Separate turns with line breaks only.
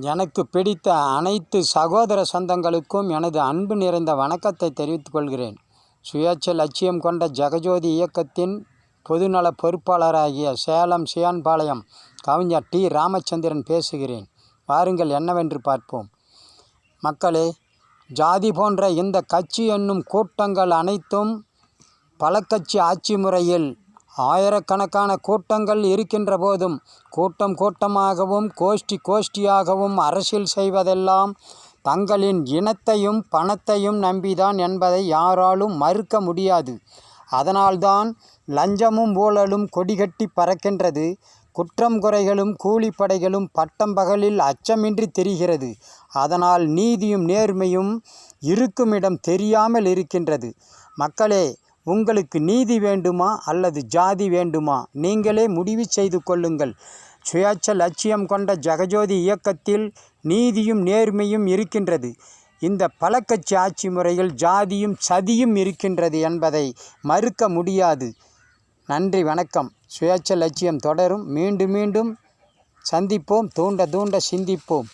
எனக்கு பிடித்த அனைத்து சகோதர சொந்தங்களுக்கும் எனது அன்பு நிறைந்த வணக்கத்தை தெரிவித்துக் கொள்கிறேன். சுயேட்சை லட்சியம் கொண்ட ஜெகஜோதி இயக்கத்தின் பொதுநல பொறுப்பாளராகிய சேலம் சியான்பாளையம் கவிஞர் டி. ராமச்சந்திரன் பேசுகிறேன். வாருங்கள் என்னவென்று பார்ப்போம். மக்களே ஜாதி போன்ற இந்த கட்சி என்னும் கூட்டங்கள் அனைத்தும் பல கட்சி ஆட்சி முறையில் ஆயிரக்கணக்கான கூட்டங்கள் இருக்கின்ற போதும் கூட்டம் கூட்டமாகவும் கோஷ்டி கோஷ்டியாகவும் அரசியல் செய்வதெல்லாம் தங்களின் இனத்தையும் பணத்தையும் நம்பிதான் என்பதை யாராலும் மறுக்க முடியாது. அதனால்தான் லஞ்சமும் ஊழலும் கொடிகட்டி பறக்கின்றது. குற்றம் குறைகளும் கூலிப்படைகளும் பட்டம் பகலில் அச்சமின்றி தெரிகிறது. அதனால் நீதியும் நேர்மையும் இருக்குமிடம் தெரியாமல் இருக்கின்றது. மக்களே உங்களுக்கு நீதி வேண்டுமா அல்லது ஜாதி வேண்டுமா? நீங்களே முடிவு செய்து கொள்ளுங்கள். சுயாட்ச லட்சியம் கொண்ட ஜெகஜோதி இயக்கத்தில் நீதியும் நேர்மையும் இருக்கின்றது. இந்த பலக்கட்சி ஆட்சி முறையில் ஜாதியும் சதியும் இருக்கின்றது என்பதை மறுக்க முடியாது. நன்றி வணக்கம். சுயாட்ச லட்சியம் தொடரும். மீண்டும் மீண்டும் சந்திப்போம். தூண்ட தூண்ட சிந்திப்போம்.